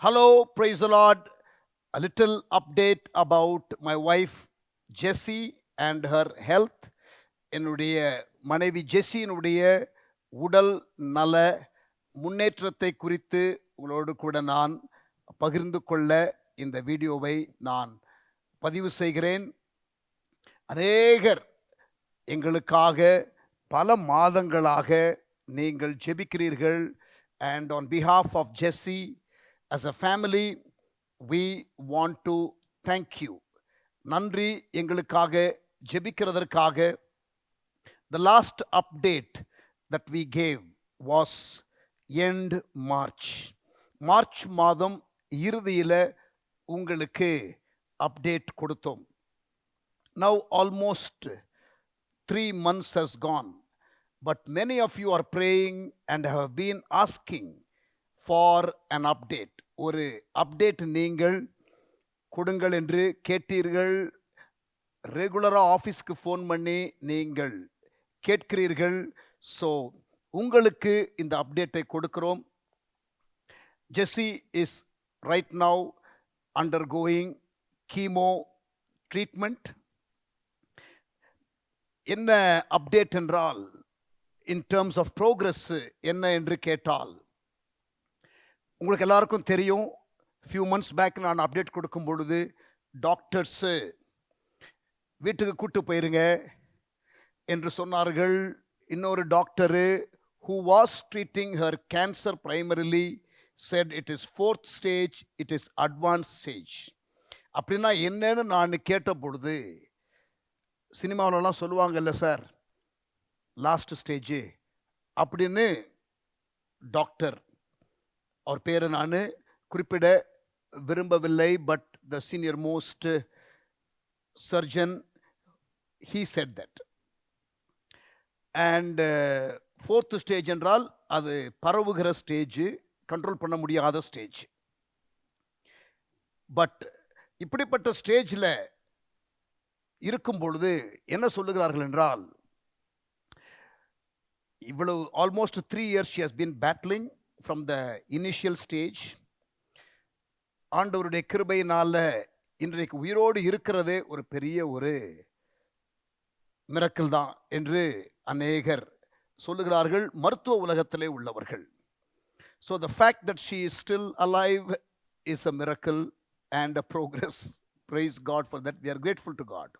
Hello, praise the Lord. A little update about my wife Jessie and her health. என்னுடைய மனைவி ஜெஸ்ஸியினுடைய உடல் நல முன்னேற்றத்தை குறித்து உங்களோடு கூட நான் பகிர்ந்து கொள்ள இந்த வீடியோவை நான் பதிவு செய்கிறேன் அநேகர் எங்களுக்காக பல மாதங்களாக நீங்கள் ஜெபிக்கிறீர்கள் and on behalf of Jessie as a family we want to thank you நன்றி எங்களுக்காக ஜெபிக்கிறதற்காக the last update that we gave was end March March மாதம் இறுதியில் உங்களுக்கு அப்டேட் கொடுத்தோம் now almost three months has gone but many of you are praying and have been asking for an update ஒரு update நீங்கள் கொடுங்கள் என்று கேட்டீர்கள். ரெகுலராக ஆஃபீஸ்க்கு ஃபோன் பண்ணி நீங்கள் கேட்கிறீர்கள். ஸோ உங்களுக்கு இந்த அப்டேட்டை கொடுக்கிறோம். Jessie is right now undergoing chemo treatment என்ன அப்டேட் என்றால் இன் டேர்ம்ஸ் ஆஃப் ப்ரோக்ரஸ் என்ன என்று கேட்டால் உங்களுக்கு எல்லாருக்கும் தெரியும் ஃபியூ மந்த்ஸ் பேக் நான் அப்டேட் கொடுக்கும் பொழுது டாக்டர்ஸு வீட்டுக்கு கூட்டு போயிருங்க என்று சொன்னார்கள். இன்னொரு doctor who was treating her cancer primarily said it is fourth stage it is advance stage அப்படின்னா என்னன்னு நான் கேட்ட பொழுது சினிமாவிலலாம் சொல்லுவாங்கல்ல சார் லாஸ்ட் ஸ்டேஜு அப்படின்னு டாக்டர் அவர் பேரை நான் குறிப்பிட விரும்பவில்லை but the senior most surgeon he said that and fourth stage என்றால் அது பரவுகிற ஸ்டேஜ் கண்ட்ரோல் பண்ண முடியாத ஸ்டேஜ் பட் இப்படிப்பட்ட ஸ்டேஜில் இருக்கும் பொழுது என்ன சொல்லுகிறார்கள் என்றால் இவ்வளவு almost three years she has been battling from the initial stage ஆண்டவருடைய கிருபையினால் இன்றைக்கு உயிரோடு இருக்கிறதே ஒரு பெரிய ஒரு மிரக்கல் தான் என்று அநேகர் சொல்லுகிறார்கள். மருத்துவ உலகத்திலே உள்ளவர்கள். So the fact that she is still alive is a miracle and a progress praise God for that we are grateful to God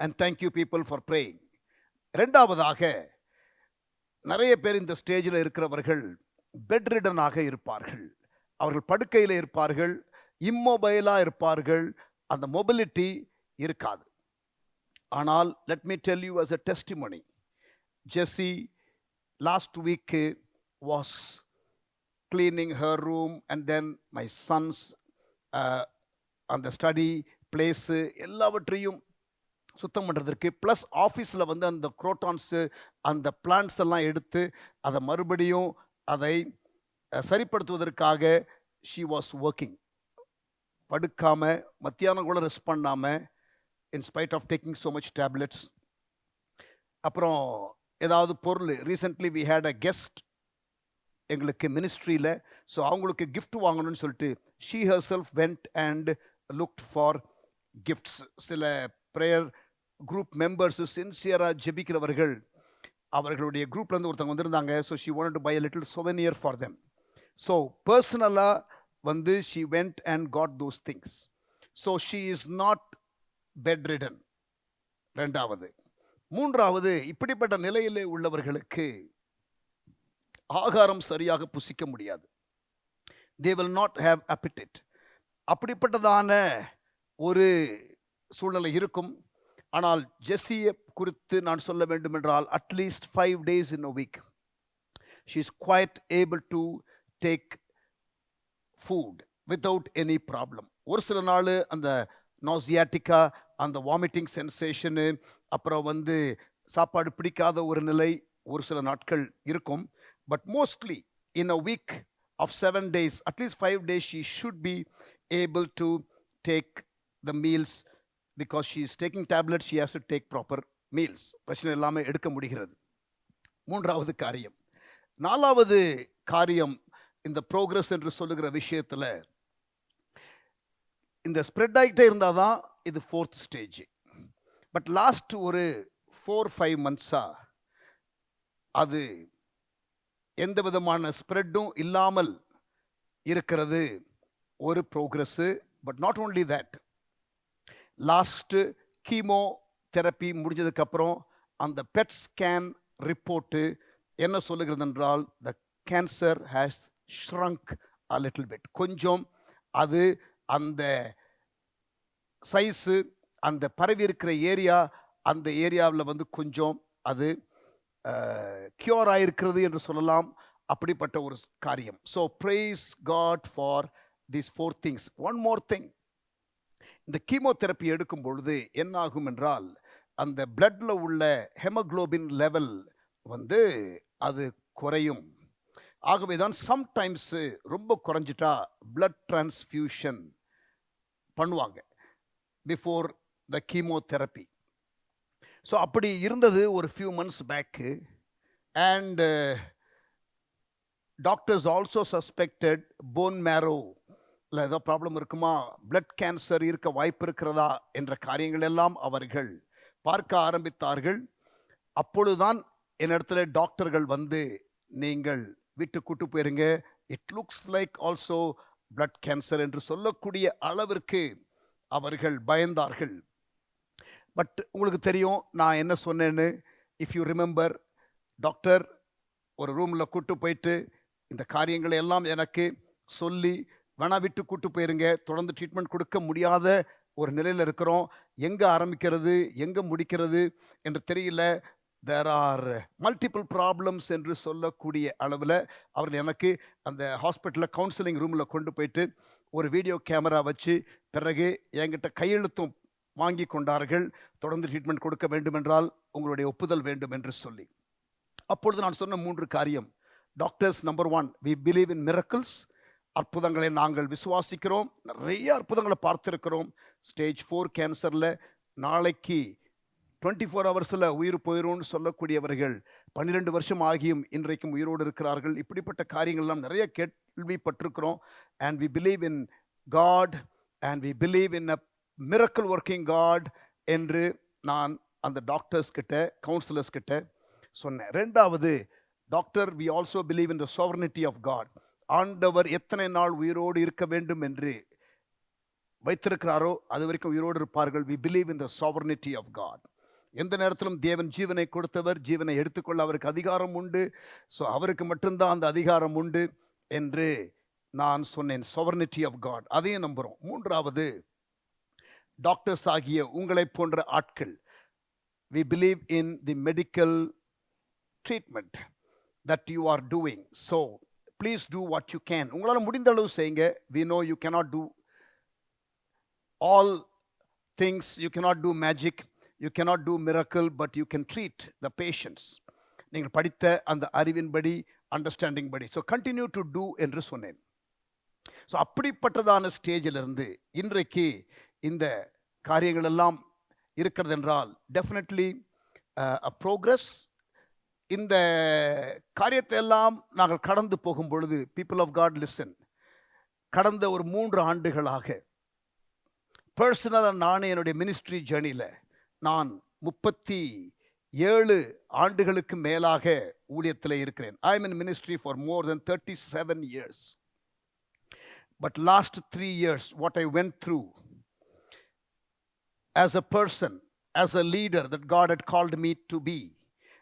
and thank you people for praying ரெண்டாவதாக நிறைய பேர் இந்த ஸ்டேஜில் இருக்கிறவர்கள் பெட்ரிடனாக இருப்பார்கள். அவர்கள் படுக்கையில் இருப்பார்கள் இம்மொபைலாக இருப்பார்கள் அந்த மொபிலிட்டி இருக்காது. ஆனால் let me tell you as a testimony Jessie last week was cleaning her room and then my sons அந்த ஸ்டடி பிளேஸு எல்லாவற்றையும் சுத்தம் பண்ணுறதுக்கு ப்ளஸ் ஆஃபீஸில் வந்து அந்த குரோட்டான்ஸு அந்த பிளான்ஸ் எல்லாம் எடுத்து அதை மறுபடியும் அதை சரிப்படுத்துவதற்காக ஷீ வாஸ் ஒர்க்கிங் படுக்காமல் மத்தியானம் கூட ரெஸ்ட் பண்ணாமல் in spite of taking so much tablets அப்புறம் ஏதாவது பொருள். Recently we had a guest எங்களுக்கு மினிஸ்ட்ரியில் ஸோ அவங்களுக்கு கிஃப்ட் வாங்கணும்னு சொல்லிட்டு she herself went and looked for gifts சில ப்ரேயர் குரூப் மெம்பர்ஸு சின்சியராக ஜெபிக்கிறவர்கள் அவர்களுடைய குரூப்லேருந்து ஒருத்தவங்க வந்திருந்தாங்க. So she want to buy a little souvenir for them so பர்சனலாக வந்து she went and got those things so she is not bedridden ரெண்டாவது. மூன்றாவது இப்படிப்பட்ட நிலையிலே உள்ளவர்களுக்கு ஆகாரம் சரியாக புசிக்க முடியாது. They will not have appetite அப்படிப்பட்டதான ஒரு சூழ்நிலை இருக்கும். ஆனால் ஜெஸ்ஸியை குறித்து நான் சொல்ல வேண்டும் என்றால் at least five days in a week she is quite able to take food without any problem ஒரு சில நாள் அந்த நாசியாட்டிக்கா அந்த வாமிட்டிங் சென்சேஷனு அப்புறம் வந்து சாப்பாடு பிடிக்காத ஒரு நிலை ஒரு சில நாட்கள் இருக்கும். But mostly in a week of seven days at least five days she should be able to take the meals because she is taking tablet she has to take proper meals பிரச்சனை இல்லாமல் எடுக்க முடிகிறது. மூன்றாவது காரியம். நாலாவது காரியம் இந்த progress என்று சொல்லுகிற விஷயத்தில் இந்த ஸ்ப்ரெட் ஆகிட்டே இருந்தால் தான் இது ஃபோர்த் ஸ்டேஜ் பட் லாஸ்ட் ஒரு ஃபோர் ஃபைவ் மந்த்ஸாக அது எந்த விதமான ஸ்ப்ரெட்டும் இல்லாமல் இருக்கிறது ஒரு progress but not only that last chemotherapy முடிஞ்சதுக்கப்புறம் அந்த பெட் ஸ்கேன் ரிப்போர்ட்டு என்ன சொல்லுகிறது என்றால் the cancer has shrunk a little bit கொஞ்சம் அது அந்த சைஸு அந்த பரவி இருக்கிற ஏரியா அந்த ஏரியாவில் வந்து கொஞ்சம் அது க்யூர் ஆகிருக்கிறது என்று சொல்லலாம். அப்படிப்பட்ட ஒரு காரியம். So praise God for these four things one more thing இந்த கீமோதெரப்பி எடுக்கும் பொழுது என்னாகும் என்றால் அந்த பிளட்டில் உள்ள ஹெமக்ளோபின் லெவல் வந்து அது குறையும். ஆகவே தான் சம்டைம்ஸு ரொம்ப குறைஞ்சிட்டா பிளட் டிரான்ஸ்ஃபியூஷன் பண்ணுவாங்க பிஃபோர் த கீமோதெரப்பி ஸோ அப்படி இருந்தது ஒரு few months back and doctors also suspected bone marrow இல்லை ஏதோ ப்ராப்ளம் இருக்குமா? பிளட் கேன்சர் இருக்க வாய்ப்பு இருக்கிறதா? என்ற காரியங்கள் எல்லாம் அவர்கள் பார்க்க ஆரம்பித்தார்கள். அப்பொழுதுதான் என்னிடத்துல டாக்டர்கள் வந்து நீங்கள் வீட்டுக்கு கூட்டு போயிருங்க. It looks like also blood cancer என்று சொல்லக்கூடிய அளவிற்கு அவர்கள் பயந்தார்கள். பட் உங்களுக்கு தெரியும் நான் என்ன சொன்னேன்னு? இஃப் யூ ரிமெம்பர் டாக்டர் ஒரு ரூமில் கூட்டு போயிட்டு இந்த காரியங்களை எல்லாம் எனக்கு சொல்லி வேணா விட்டு கூட்டு போயிருங்க. தொடர்ந்து ட்ரீட்மெண்ட் கொடுக்க முடியாத ஒரு நிலையில் இருக்கிறோம். எங்கே ஆரம்பிக்கிறது? எங்கே முடிக்கிறது? என்று தெரியல. தேர் ஆர் மல்டிபிள் ப்ராப்ளம்ஸ் என்று சொல்லக்கூடிய அளவில் அவர்கள் எனக்கு அந்த ஹாஸ்பிட்டலில் கவுன்சிலிங் ரூமில் கொண்டு போயிட்டு ஒரு வீடியோ கேமரா வச்சு பிறகு என்கிட்ட கையெழுத்தும் வாங்கி கொண்டார்கள். தொடர்ந்து ட்ரீட்மெண்ட் கொடுக்க வேண்டுமென்றால் உங்களுடைய ஒப்புதல் வேண்டும் என்று சொல்லி. அப்பொழுது நான் சொன்ன மூன்று காரியம். Doctors number one we believe in miracles அற்புதங்களை நாங்கள் விசுவாசிக்கிறோம். நிறைய அற்புதங்களை பார்த்துருக்கிறோம். ஸ்டேஜ் ஃபோர் கேன்சரில் நாளைக்கு டுவெண்ட்டி ஃபோர் ஹவர்ஸில் உயிர் போயிடும்னு சொல்லக்கூடியவர்கள் பன்னிரெண்டு வருஷம் ஆகியும் இன்றைக்கும் உயிரோடு இருக்கிறார்கள். இப்படிப்பட்ட காரியங்கள்லாம் நிறைய கேள்விப்பட்டிருக்கிறோம். And we believe in God and we believe in a miracle working God என்று நான் அந்த டாக்டர்ஸ் கிட்ட கவுன்சிலர்ஸ் கிட்ட சொன்னேன். ரெண்டாவது doctor we also believe in the sovereignty of God ஆண்டவர் எத்தனை நாள் உயிரோடு இருக்க வேண்டும் என்று வைத்திருக்கிறாரோ அது வரைக்கும் உயிரோடு இருப்பார்கள். We believe in the sovereignty of God எந்த நேரத்திலும் தேவன் ஜீவனை கொடுத்தவர் ஜீவனை எடுத்துக்கொள்ள அவருக்கு அதிகாரம் உண்டு. ஸோ அவருக்கு மட்டும்தான் அந்த அதிகாரம் உண்டு என்று நான் சொன்னேன். Sovereignty ஆஃப் காட் அதையும் நம்புகிறோம் மூன்றாவது டாக்டர்ஸ் ஆகிய உங்களை போன்ற ஆட்கள். We believe in the medical treatment that you are doing so please do what you can உங்களால் முடிந்த அளவு செய்யுங்க. We know you cannot do all things you cannot do magic you cannot do miracle but you can treat the patients நீங்கள் படித்த அந்த அறிவின்படி understanding படி. So continue to do என்று சொன்னேன். ஸோ அப்படிப்பட்டதான ஸ்டேஜிலிருந்து இன்றைக்கு இந்த காரியங்கள் எல்லாம் இருக்கிறது என்றால் டெஃபினெட்லி அ uh, ப்ரோக்ரஸ் இந்த காரியத்தை எல்லாம் நாங்கள் கடந்து போகும் பொழுது பீப்புள் ஆஃப் காட் லிசன் கடந்த ஒரு மூன்று ஆண்டுகளாக பர்சனலாக நானே என்னுடைய மினிஸ்ட்ரி ஜேர்னியில் நான் முப்பத்தி ஏழு ஆண்டுகளுக்கு மேலாக ஊழியத்தில் இருக்கிறேன். I am in ministry for more than thirty seven years but last three years what I went through as a person as a leader that God had called me to be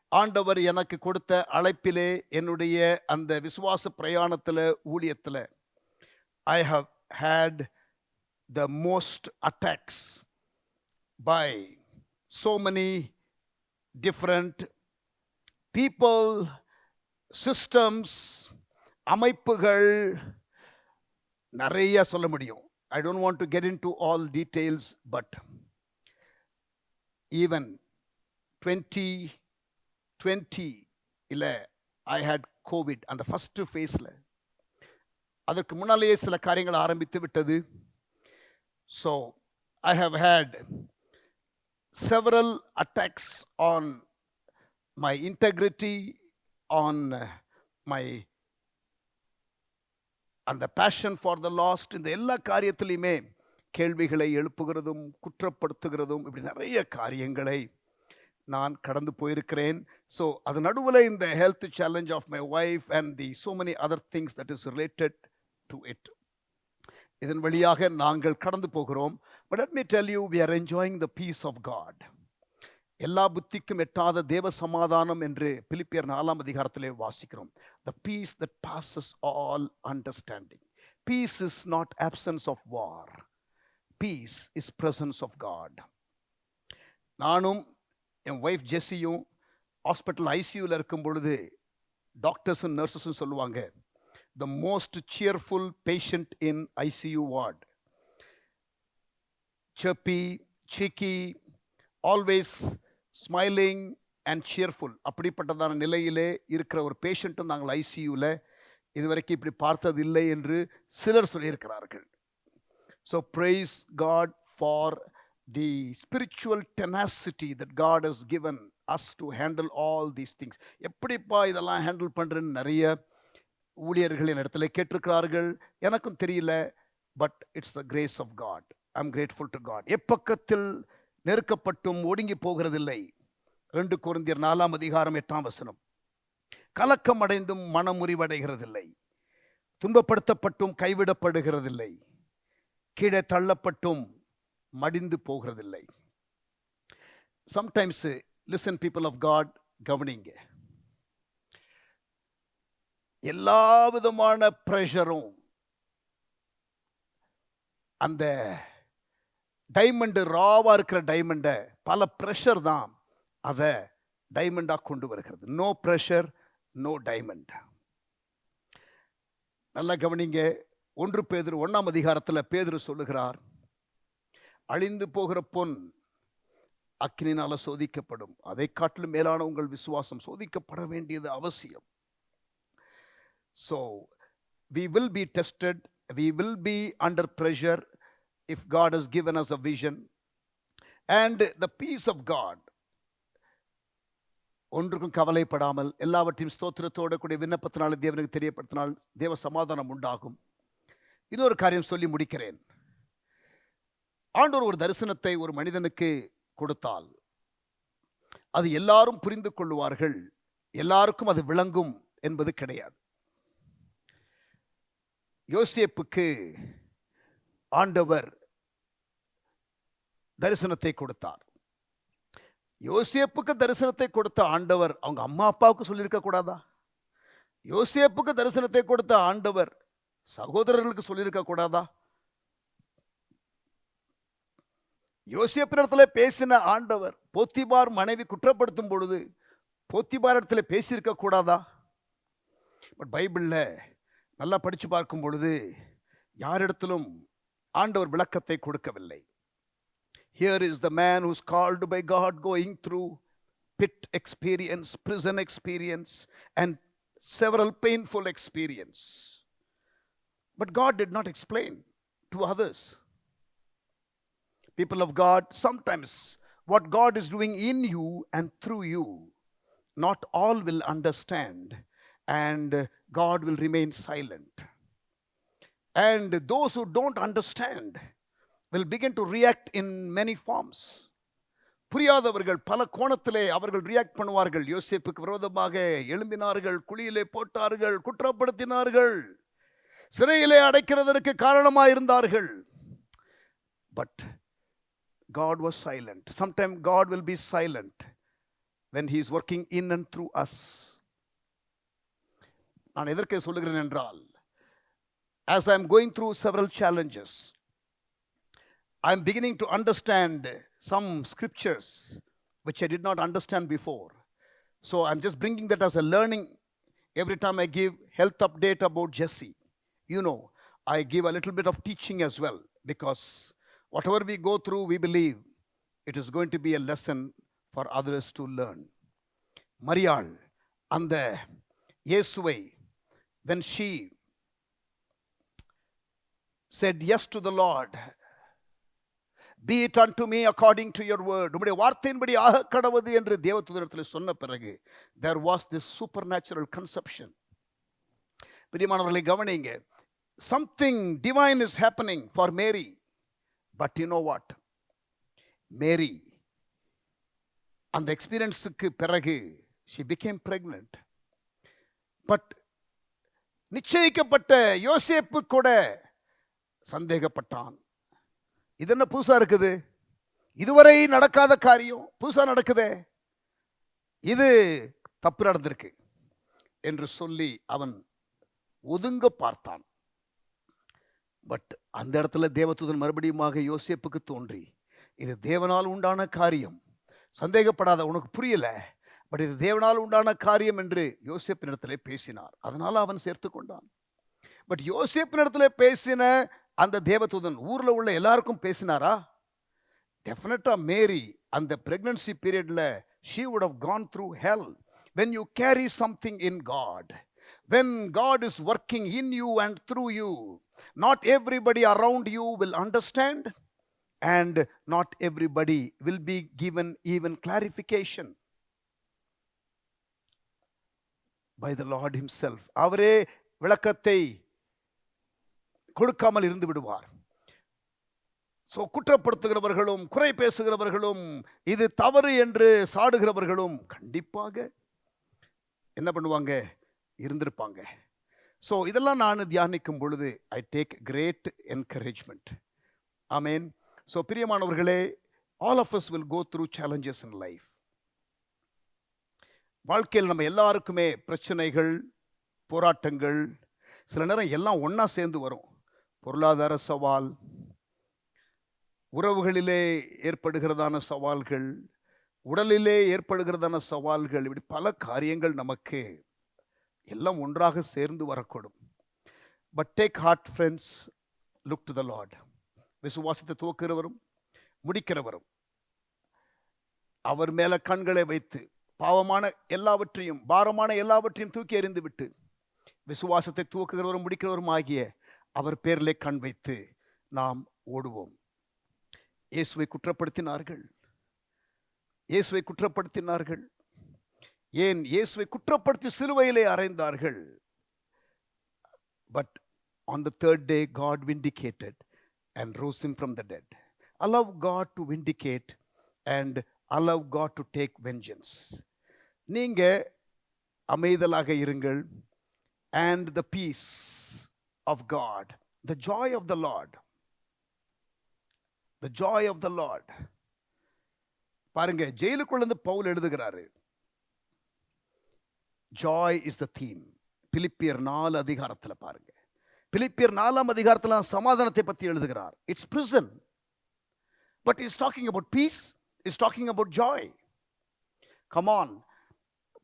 ஆண்டவர் எனக்கு கொடுத்த அழைப்பிலே என்னுடைய அந்த விசுவாச பிரயாணத்தில் ஊழியத்தில் I have had the most attacks by so many different people systems அமைப்புகள். நிறைய சொல்ல முடியும். I don't want to get into all details but even twenty twenty இல்லை ஐ ஹேட் கோவிட் அந்த ஃபஸ்ட்டு ஃபேஸில் அதற்கு முன்னாலேயே சில காரியங்கள் ஆரம்பித்து விட்டது. So I have had several attacks on my integrity on my அந்த பேஷன் ஃபார் த லாஸ்ட் இந்த எல்லா காரியத்திலையுமே கேள்விகளை எழுப்புகிறதும் குற்றப்படுத்துகிறதும் இப்படி நிறைய காரியங்களை நான் கடந்து போயிருக்கிறேன். ஸோ அது நடுவில் இந்த health challenge of my wife and the so many other things that is related to it இதன் வழியாக நாங்கள் கடந்து போகிறோம். But let me tell you we are enjoying the peace of God எல்லா புத்திக்கும் எட்டாத தேவ சமாதானம் என்று பிலிப்பியர் நாலாம் அதிகாரத்திலே வாசிக்கிறோம். The peace that passes all understanding peace is not absence of war peace is presence of God நானும் என் ஒய்ஃப் ஜெஸ்ஸியும் ஹாஸ்பிட்டல் ஐசியூவில் இருக்கும் பொழுது டாக்டர்ஸும் நர்சஸும் சொல்லுவாங்க the most cheerful patient in ICU ward chubby cheeky always smiling and cheerful அப்படிப்பட்டதான நிலையிலே இருக்கிற ஒரு பேஷண்ட்டும் நாங்கள் ஐசியூவில் இதுவரைக்கும் இப்படி பார்த்ததில்லை என்று சிலர் சொல்லியிருக்கிறார்கள். So praise God for the spiritual tenacity that God has given us to handle all these things எப்படிப்பா இதெல்லாம் ஹேண்டில் பண்ணுறேன்னு நிறைய ஊழியர்கள் என் இடத்துல கேட்டிருக்கிறார்கள். எனக்கும் தெரியல but it's the grace of God I am grateful to God எப்பக்கத்தில் நெருக்கப்பட்டும் ஒடுங்கி போகிறதில்லை. ரெண்டு குருந்தியர் நாலாம் அதிகாரம் எட்டாம் வசனம். கலக்கம் அடைந்தும் மனமுறிவடைகிறதில்லை. துன்பப்படுத்தப்பட்டும் கைவிடப்படுகிறதில்லை. கீழே தள்ளப்பட்டும் மடிந்து போகிறதில்லை. Sometimes listen people of God கவனிங்க. எல்லா விதமான ப்ரெஷரும் அந்த டைமண்டு ராவாக இருக்கிற டைமண்டை பல ப்ரெஷர் தான் அதை டைமண்டாக கொண்டு வருகிறது. நோ ப்ரெஷர் நோ டைமண்ட் நல்லா கவனிங்க. ஒன்று பேதர் ஒன்றாம் அதிகாரத்தில் பேதர் சொல்லுகிறார். அழிந்து போகிற பொன் அக்னினால் சோதிக்கப்படும். அதை காட்டிலும் மேலான உங்கள் விசுவாசம் சோதிக்கப்பட வேண்டியது அவசியம். So we will be tested we will be under pressure if God is given us a vision and the peace of God ஒன்றுக்கும் கவலைப்படாமல் எல்லாவற்றையும் ஸ்தோத்திரத்தோட கூடிய விண்ணப்பத்தினால தேவனுக்கு தெரியப்படுத்தினால் தேவ சமாதானம் உண்டாகும். இன்னொரு காரியம் சொல்லி முடிக்கிறேன். ஆண்டோர் ஒரு தரிசனத்தை ஒரு மனிதனுக்கு கொடுத்தால் அது எல்லாரும் புரிந்து கொள்வார்கள் எல்லாருக்கும் அது விளங்கும் என்பது கிடையாது. யோசேப்புக்கு ஆண்டவர் தரிசனத்தை கொடுத்தார். யோசேப்புக்கு தரிசனத்தை கொடுத்த ஆண்டவர் அவங்க அம்மா அப்பாவுக்கு சொல்லியிருக்க கூடாதா? யோசேப்புக்கு தரிசனத்தை கொடுத்த ஆண்டவர் சகோதரர்களுக்கு சொல்லியிருக்க கூடாதா? யோசேப்பினிடத்துல பேசின ஆண்டவர் போத்திபார் மனைவி குற்றப்படுத்தும் பொழுது போத்திபார் இடத்துல பேசியிருக்க கூடாதா? பட் பைபிளில் நல்லா படித்து பார்க்கும் பொழுது யாரிடத்திலும் ஆண்டவர் விளக்கத்தை கொடுக்கவில்லை. Here is the man who's called by God going through pit experience prison experience and several painful experience but God did not explain to others people of God, sometimes what God is doing in you and through you, not all will understand, and God will remain silent. And those who don't understand will begin to react in many forms. புரியாதவர்கள் பல கோணத்திலே அவர்கள் react பண்ணுவார்கள் யோசிப்புக்கு விரோதமாக எழும்பினார்கள் குழியிலே போட்டார்கள் குற்றப்படுத்தினார்கள் சிறையிலே அடைக்கிறதற்கு காரணமாக இருந்தார்கள் but God was silent. Sometimes God will be silent when He is working in and through us. நான் எதற்கு சொல்லுகிறேன் என்றால் as I am going through several challenges, I am beginning to understand some scriptures which I did not understand before. So I'm just bringing that as a learning every time I give health update about Jesse. You know, I give a little bit of teaching as well because whatever we go through, we believe it is going to be a lesson for others to learn. மரியாள் அந்த இயேசுவை when she said yes to the Lord, be it unto me according to your word உம்முடைய வார்த்தையின்படி ஆக கடவுது என்று தேவதூதரத்தில் சொன்ன பிறகு there was this supernatural conception பிரியமானவர்களை கவனிங்க something divine is happening for Mary. But you know what Mary அந்த எக்ஸ்பீரியன்ஸுக்கு பிறகு ஷி பிகேம் ப்ரெக்னென்ட் பட் நிச்சயிக்கப்பட்ட யோசேப்பு கூட சந்தேகப்பட்டான். இது என்ன புதுசாக இருக்குது? இதுவரை நடக்காத காரியம் புதுசாக நடக்குதே. இது தப்பு நடந்திருக்கு என்று சொல்லி அவன் ஒதுங்க பார்த்தான். பட் அந்த இடத்துல தேவதூதன் மறுபடியுமாக யோசேப்புக்கு தோன்றி இது தேவனால் உண்டான காரியம். சந்தேகப்படாத உனக்கு புரியலை பட் இது தேவனால் உண்டான காரியம் என்று யோசேப்பினிடத்திலே பேசினார். அதனால் அவன் சேர்த்து கொண்டான். பட் யோசேப்பினிடத்திலே பேசின அந்த தேவதூதன் ஊரில் உள்ள எல்லாருக்கும் பேசினாரா? டெஃபினட்டாக மேரி அந்த ப்ரெக்னன்சி பீரியடில் she would have gone through hell when you carry something in God when God is working in you and through you not everybody around you will understand and not everybody will be given even clarification by the Lord himself. அவரே விளக்கத்தை கொடுக்காமல் இருந்து விடுவார். So குற்றப்படுத்துகிறவர்களும் குறை பேசுகிறவர்களும் இது தவறு என்று சாடுகிறவர்களும் கண்டிப்பாக என்ன பண்ணுவாங்க? இருந்திருப்பாங்க. ஸோ இதெல்லாம் நான் தியானிக்கும் பொழுது I take great encouragement I mean so பிரியமானவர்களே all of us will go through challenges in life வாழ்க்கையில் நம்ம எல்லாருக்குமே பிரச்சனைகள் போராட்டங்கள் சில நேரம் எல்லாம் ஒன்றா சேர்ந்து வரும். பொருளாதார சவால் உறவுகளிலே ஏற்படுகிறதான சவால்கள் உடலிலே ஏற்படுகிறதான சவால்கள் இப்படி பல காரியங்கள் நமக்கு எல்லாம் ஒன்றாக சேர்ந்து வரக்கூடும். But take heart friends look to the Lord விசுவாசத்தை துவக்கிறவரும் முடிக்கிறவரும். அவர் மேலே கண்களை வைத்து பாவமான எல்லாவற்றையும் பாரமான எல்லாவற்றையும் தூக்கி எறிந்து விட்டு விசுவாசத்தை தூக்குகிறவரும் முடிக்கிறவரும் ஆகிய அவர் பேரிலே கண் வைத்து நாம் ஓடுவோம். இயேசுவை குற்றப்படுத்தினார்கள். இயேசுவை குற்றப்படுத்தினார்கள். ஏன் இயேசுவை குற்றப்படுத்தி சிலுவையிலே அறைந்தார்கள் but on the third day God vindicated and rose him from the dead allow God to vindicate and allow God to take vengeance நீங்கள் அமைதலாக இருங்கள் and the peace of God the joy of the Lord the joy of the Lord பாருங்க ஜெயிலுக்குள்ள இருந்து பவுல் எழுதுகிறாரு joy is the theme பிலிப்பியர் நாலு அதிகாரத்துல பாருங்க. பிலிப்பியர் நாலாம் அதிகாரத்துல சமாதானத்தை பத்தி எழுதுகிறார். It's prison but is talking about peace is talking about joy come on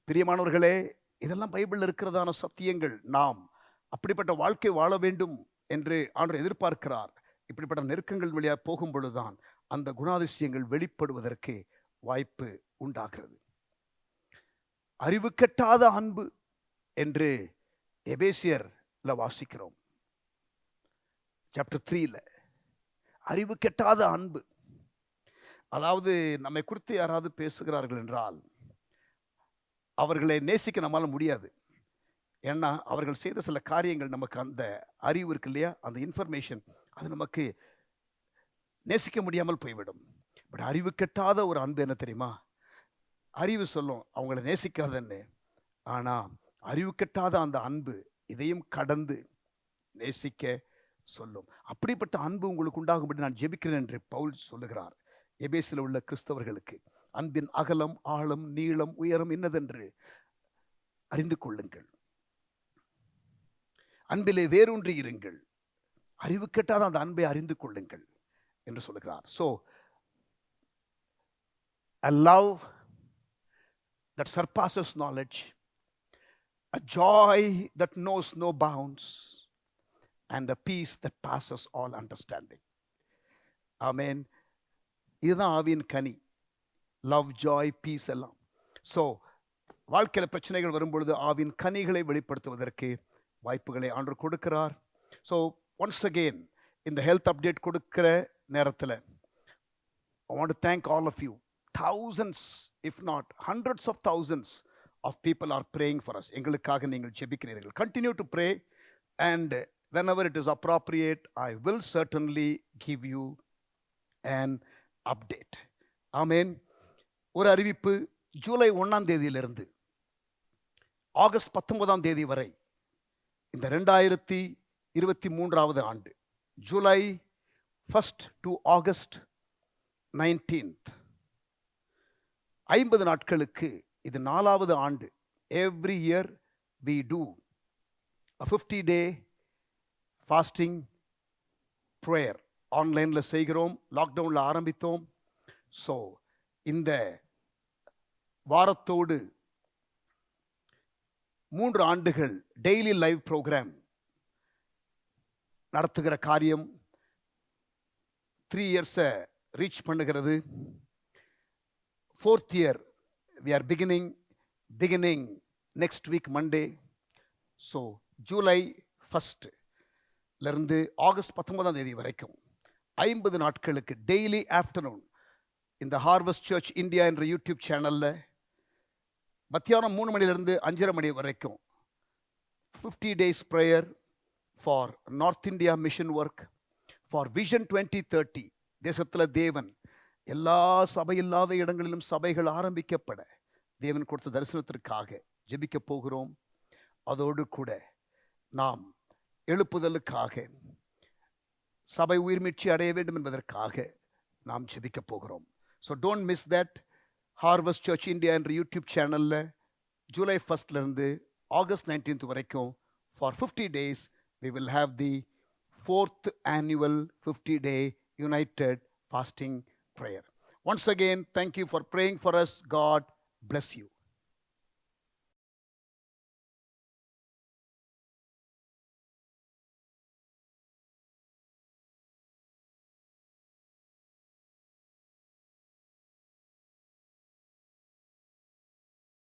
பிரியமானவர்களே இதெல்லாம் பைபிளில் இருக்கிறதான சத்தியங்கள். நாம் அப்படிப்பட்ட வாழ்க்கை வாழ வேண்டும் என்று ஆண்டவர் எதிர்பார்க்கிறார். இப்படிப்பட்ட நெருக்கங்கள் வழியாக போகும் பொழுதுதான் அந்த குணாதிசயங்கள் வெளிப்படுவதற்கு வாய்ப்பு உண்டாகிறது. அறிவு கெட்டாத அன்பு என்று எபேசியர்ல வாசிக்கிறோம். சாப்டர் த்ரீல அறிவு கெட்டாத அன்பு. அதாவது நம்மை குறித்து யாராவது பேசுகிறார்கள் என்றால் அவர்களை நேசிக்க நம்மால முடியாது. ஏன்னா அவர்கள் செய்த சில காரியங்கள் நமக்கு அந்த அறிவு இருக்கு இல்லையா? அந்த இன்ஃபர்மேஷன் அது நமக்கு நேசிக்க முடியாமல் போய்விடும். பட் அறிவு கெட்டாத ஒரு அன்பு என்ன தெரியுமா? அறிவு சொல்லும் அவங்கள நேசிக்காதன்னு. ஆனால் அறிவு கெட்டாத அந்த அன்பு இதையும் கடந்து நேசிக்க சொல்லும். அப்படிப்பட்ட அன்பு உங்களுக்கு உண்டாகும்படி நான் ஜெபிக்கிறேன் என்று பவுல் சொல்லுகிறார். எபேசில் உள்ள கிறிஸ்தவர்களுக்கு அன்பின் அகலம் ஆழம் நீளம் உயரம் என்னதென்று அறிந்து கொள்ளுங்கள். அன்பிலே வேரூன்றி இருங்கள். அறிவு கெட்டாத அந்த அன்பை அறிந்து கொள்ளுங்கள் என்று சொல்லுகிறார். So a love that surpasses knowledge, a joy that knows no bounds, and a peace that passes all understanding. Amen. இதுதான் ஆவியின் கனி லவ் ஜாய் பீஸ் எல்லாம் ஸோ வாழ்க்கையில் பிரச்சனைகள் வரும்பொழுது ஆவின் கனிகளை வெளிப்படுத்துவதற்கு வாய்ப்புகளை ஆண்டு கொடுக்கிறார் ஸோ ஒன்ஸ் அகெயின் இந்த ஹெல்த் அப்டேட் கொடுக்கிற நேரத்தில் I want to thank all of you. Thousands if not hundreds of thousands of people are praying for us எங்களுக்காக நீங்கள் ஜெபிக்கிறீர்கள் continue to pray and whenever it is appropriate I will certainly give you and update amen ஒரு அறிவிப்பு ஜூலை ஒன்றாம் தேதியிலிருந்து August பத்தொன்பதாம் தேதி வரை இந்த ரெண்டாயிரத்தி இருபத்தி மூன்றாவது ஆண்டு July first to August nineteenth ஐம்பது நாட்களுக்கு இது நாலாவது ஆண்டு. Every year we do fifty day fasting prayer ஆன்லைனில் செய்கிறோம் லாக்டவுனில் ஆரம்பித்தோம். ஸோ இந்த வாரத்தோடு மூன்று ஆண்டுகள் டெய்லி லைவ் ப்ரோக்ராம் நடத்துகிற காரியம் த்ரீ இயர்ஸை ரீச் பண்ணுகிறது. Fourth year we are beginning beginning next week Monday so July ஃபஸ்ட்லேருந்து ஆகஸ்ட் பத்தொன்பதாம் தேதி வரைக்கும் ஐம்பது நாட்களுக்கு டெய்லி ஆஃப்டர்நூன் இந்த ஹார்வெஸ்ட் சர்ச் இந்தியா என்ற யூடியூப் சேனலில் மத்தியானம் மூணு மணிலேருந்து அஞ்சரை மணி வரைக்கும் fifty days prayer for north India mission work for vision twenty thirty தேசத்தில் தேவன் எல்லா சபையில்லாத இடங்களிலும் சபைகள் ஆரம்பிக்கப்பட தேவன் கொடுத்த தரிசனத்திற்காக ஜெபிக்க போகிறோம். அதோடு கூட நாம் எழுப்புதலுக்காக சபை உயிர்மீட்சி அடைய வேண்டும் என்பதற்காக நாம் ஜெபிக்க போகிறோம். So don't miss that harvest church India என்ற யூடியூப் சேனலில் ஜூலை ஃபஸ்ட்லேருந்து ஆகஸ்ட் நைன்டீன்த் வரைக்கும் for fifty days we will have the fourth annual fifty day united fasting prayer. Once again, thank you for praying for us. God bless you.